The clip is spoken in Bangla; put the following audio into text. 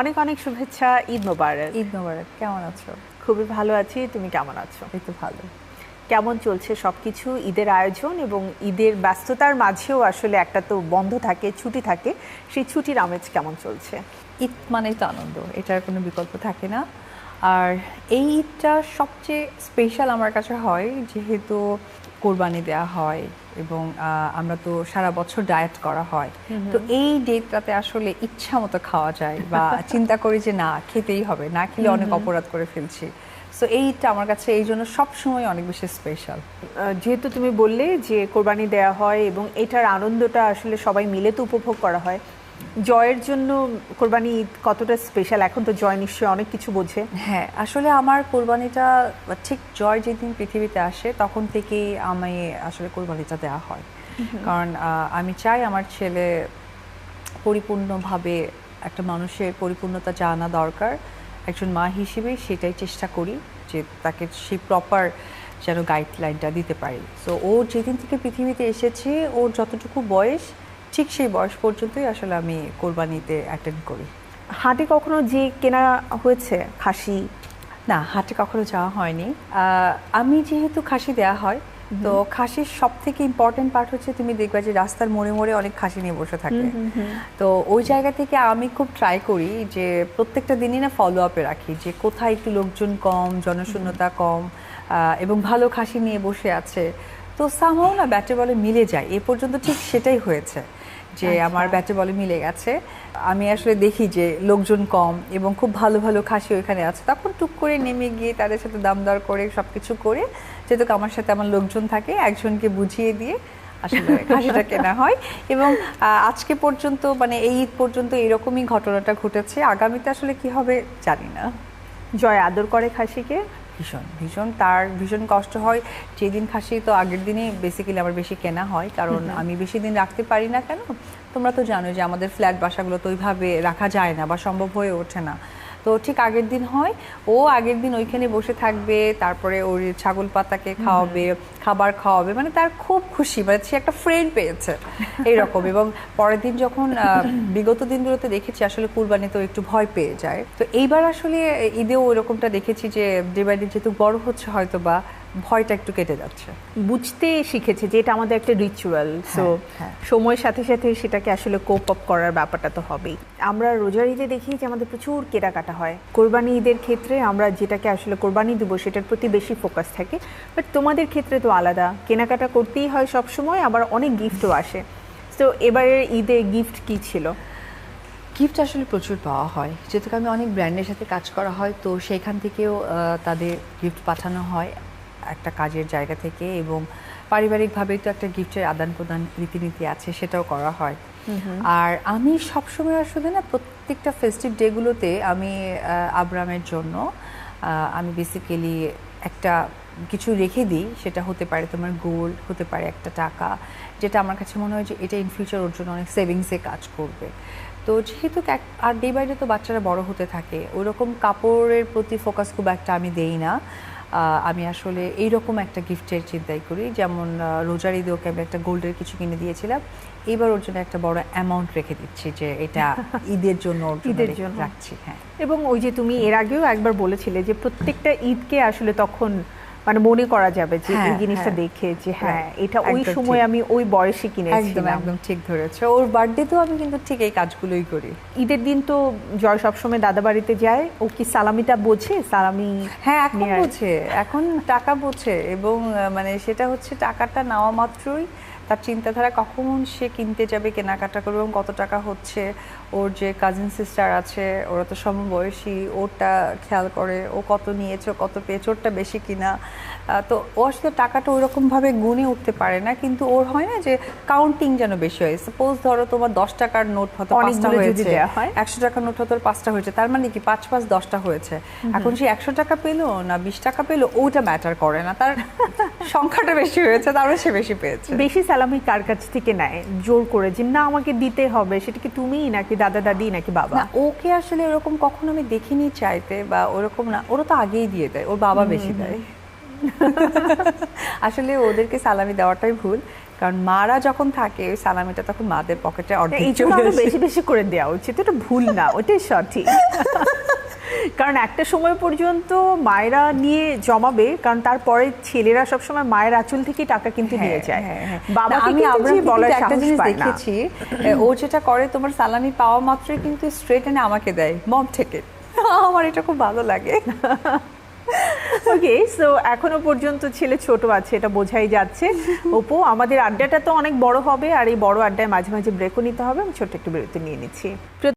অনেক অনেক শুভেচ্ছা ঈদ মোবারক। ঈদ মোবারক কেমন আছো? খুবই ভালো আছি তুমি কেমন আছো? এই তো ভালো। কেমন চলছে সবকিছু? ঈদের আয়োজন এবং ঈদের ব্যস্ততার মাঝেও আসলে একটা তো বন্ধ থাকে ছুটি থাকে সেই ছুটির আমেজ কেমন চলছে? ঈদ মানে তো আনন্দ এটার কোনো বিকল্প থাকে না। আর এই ঈদটা সবচেয়ে স্পেশাল আমার কাছে হয় যেহেতু কোরবানি দেওয়া হয় এবং আমরা তো সারা বছর ডায়েট করা হয়। তো এই ডেটটাতে আসলে ইচ্ছা মতো খাওয়া যায় বা চিন্তা করি যে না খেতেই হবে না খেলে অনেক অপরাধ করে ফেলছি। সো এইটা আমার কাছে এই জন্য সবসময় অনেক বেশি স্পেশাল যেহেতু তুমি বললে যে কোরবানি দেয়া হয় এবং এটার আনন্দটা আসলে সবাই মিলে তো উপভোগ করা হয় জয়ের জন্য কোরবানি ঈদ কতটা স্পেশাল এখন তো জয় নিশ্চয়ই অনেক কিছু বোঝে। হ্যাঁ আসলে আমার কোরবানিটা ঠিক জয় যেদিন পৃথিবীতে আসে তখন থেকেই আমি আসলে কোরবানিটা দেওয়া হয়। কারণ আমি চাই আমার ছেলে পরিপূর্ণভাবে একটা মানুষের পরিপূর্ণতা জানা দরকার। একজন মা হিসেবে সেটাই চেষ্টা করি যে তাকে সেই প্রপার যেন গাইডলাইনটা দিতে পারি। সো ও যেদিন থেকে পৃথিবীতে এসেছে ওর যতটুকু বয়স ঠিক সেই বয়স পর্যন্তই আসলে আমি কোরবানিতে অ্যাটেন্ড করি। হাটে কখনো যে কেনা হয়েছে খাসি? না হাটে কখনো যাওয়া হয়নি। আমি যেহেতু খাসি দেয়া হয় তো খাসির সব থেকে ইম্পর্টেন্ট পার্ট হচ্ছে তুমি দেখবে যে রাস্তার মোড়ে মোড়ে অনেক খাসি নিয়ে বসে থাকে। তো ওই জায়গা থেকে আমি খুব ট্রাই করি যে প্রত্যেকটা দিনই না ফলো আপে রাখি যে কোথায় একটু লোকজন কম জনশূন্যতা কম আহ, এবং ভালো খাসি নিয়ে বসে আছে। তো সামহাও না ব্যাটে বলে মিলে যায়। এ পর্যন্ত ঠিক সেটাই হয়েছে। যে আমার ব্যাটে বলে মিলে গেছে। আমি আসলে দেখি যে লোকজন কম এবং খুব ভালো ভালো খাসি ওইখানে আছে। তখন টুক করে নেমে গিয়ে তাদের সাথে দাম দর করে সবকিছু করে যেহেতু আমার সাথে আমার লোকজন থাকে একজনকে বুঝিয়ে দিয়ে আসলে খাসিটা কেনা হয়। এবং আজকে পর্যন্ত মানে এই ঈদ পর্যন্ত এরকমই ঘটনাটা ঘটেছে। আগামীতে আসলে কি হবে জানি না। জয় আদর করে খাসিকে। ভীষণ ভীষণ তার ভীষণ কষ্ট হয়। যেদিন খাসি তো আগের দিনই বেসিক্যালি আমার বেশি কেনা হয় কারণ আমি বেশি দিন রাখতে পারি না কেন? তোমরা তো জানো যে আমাদের ফ্ল্যাট বাসাগুলো তো ওইভাবে রাখা যায় না বা সম্ভব হয়ে ওঠে না। তো ঠিক আগের দিন হয়। ও আগের দিন ওইখানে বসে থাকবে তারপরে ওর ছাগল পাতাকে খাওয়াবে খাবার খাওয়াবে মানে তার খুব খুশি মানে সে একটা ফ্রেন্ড পেয়েছে এইরকম। এবং পরের দিন যখন আহ, বিগত দিনগুলোতে দেখেছি আসলে কুরবানিতেও একটু ভয় পেয়ে যায়। তো এইবার আসলে ঈদেও ওই রকমটা দেখেছি যে ডে বাই ডে যেহেতু বড় হচ্ছে হয়তো বা ভয়টা একটু কেটে যাচ্ছে। বুঝতে শিখেছে যে এটা আমাদের একটা রিচুয়াল সো হ্যাঁ। সময়ের সাথে সাথে সেটাকে আসলে কোপ আপ করার ব্যাপারটা তো হবেই। আমরা রোজার ঈদে দেখি যে আমাদের প্রচুর কেনাকাটা হয়। কোরবানি ঈদের ক্ষেত্রে আমরা যেটাকে আসলে কোরবানি দেবো সেটার প্রতি বেশি ফোকাস থাকে। বাট তোমাদের ক্ষেত্রে তো আলাদা। কেনাকাটা করতেই হয় সব সময় আবার অনেক গিফটও আসে। তো এবারের ঈদে গিফট কি ছিল? গিফট আসলে প্রচুর পাওয়া হয়। যেহেতু আমি অনেক ব্র্যান্ডের সাথে কাজ করা হয় তো সেখান থেকেও তাদের গিফট পাঠানো হয়। একটা কাজের জায়গা থেকে এবং পারিবারিকভাবেই তো একটা গিফটের আদান প্রদান রীতিনীতি আছে সেটাও করা হয়। আর আমি সবসময় আসলে না প্রত্যেকটা ফেস্টিভ ডেগুলোতে আমি আব্রামের জন্য আমি বেসিক্যালি একটা কিছু রেখে দিই সেটা হতে পারে তোমার গোল্ড হতে পারে একটা টাকা যেটা আমার কাছে মনে হয় যে এটা ইন ফিউচার ওর জন্য অনেক সেভিংসে কাজ করবে। তো যেহেতু আর ডে বাই ডে তো বাচ্চারা বড় হতে থাকে ওইরকম কাপড়ের প্রতি ফোকাস খুব একটা আমি দেই না। আমি আসলে এইরকম একটা গিফটের চিন্তাই করি। যেমন রোজার ঈদে ওকে আমি একটা গোল্ডের কিছু কিনে দিয়েছিলাম। এবার ওর জন্য একটা বড় অ্যামাউন্ট রেখে দিচ্ছি যে এটা ঈদের জন্য ঈদের জন্য। রাখছি হ্যাঁ। এবং ওই যে তুমি এর আগেও একবার বলেছিলে যে প্রত্যেকটা ঈদকে আসলে তখন মানে মনে করা যাবে যে এই হ্যাঁ, জিনিসটা হ্যাঁ। দেখে যে হ্যাঁ এটা ওই সময় আমি ওই বয়সে কিনেছিলাম। একদম ঠিক ধরেছো। ওর বার্থডেতেও আমি কিন্তু ঠিক এই কাজগুলোই করি। ঈদের দিন তো জয় সবসময় দাদা বাড়িতে যায়। ও কি সালামিটা বোঝে? সালামি হ্যাঁ এখন বোঝে। এখন টাকা বোঝে এবং মানে সেটা হচ্ছে টাকাটা নেওয়া মাত্রই তার চিন্তাধারা কখন সে কিনতে যাবে কেনাকাটা করবে এবং কত টাকা হচ্ছে ওর যে কাজিন সিস্টার আছে ওরা তো সমবয়সী ওরটা খেয়াল করে ও কত নিয়েছে কত পেয়েছে ওরটা বেশি কিনা। তো ও আসলে টাকাটা ওইরকমভাবে গুনে উঠতে পারে না কিন্তু ওর হয় না যে কাউন্টিং যেন বেশি হয়। সাপোজ ধরো তোমার দশ টাকার নোট হয়তো পাঁচটা হয়েছে হয়। একশো টাকার নোট হয়তো পাঁচটা হয়েছে তার মানে কি পাঁচ পাঁচ দশটা হয়েছে। এখন সে একশো টাকা পেল না বিশ টাকা পেল ওটা ম্যাটার করে না। তার সংখ্যাটা বেশি হয়েছে তার মানে সে বেশি পেয়েছে। বেশি সালামি কার কাছ থেকে নেয়? জোর করে যে না আমাকে দিতে হবে। সেটা কি তুমিই নাকি দাদা দাদি নাকি বাবা? না ওকে আসলে ওরকম কখনো আমি দেখিনি চাইতে বা ওরকম না। ওরা তো আগেই দিয়ে দেয় ওর বাবা বেশি দেয়। আসলে ওদেরকে সালামি দেওয়াটাই ভুল কারণ মারা যখন থাকে ওই সালামিটা তখন মাদের পকেটে অর্ধেক। বেশি বেশি করে দেওয়া উচিত। এটা ভুল না ওটাই সঠিক। কারণ একটা সময় পর্যন্ত মায়েরা নিয়ে জমাবে কারণ তারপরে ছেলেরা সবসময় মায়ের আঁচল থেকে টাকা কিন্তু নিয়ে হ্যাঁ, যায়। হ্যাঁ, হ্যাঁ। আমি কিন্তু বলার একটা জিনিস দেখেছি ও যেটা করে তোমার সালামি পাওয়া মাত্রই কিন্তু স্ট্রেট এনে আমাকে দেয় মম থেকে। আমার এটা খুব ভালো লাগে। ওকে সো এখনও পর্যন্ত ছেলে ছোট আছে এটা বোঝাই যাচ্ছে। ওপো আমাদের আড্ডাটা তো অনেক বড় হবে আর এই বড় আড্ডায় মাঝে মাঝে ব্রেকও নিতে হবে আমি ছোট্ট একটু বিরতি নিয়ে নিচ্ছি।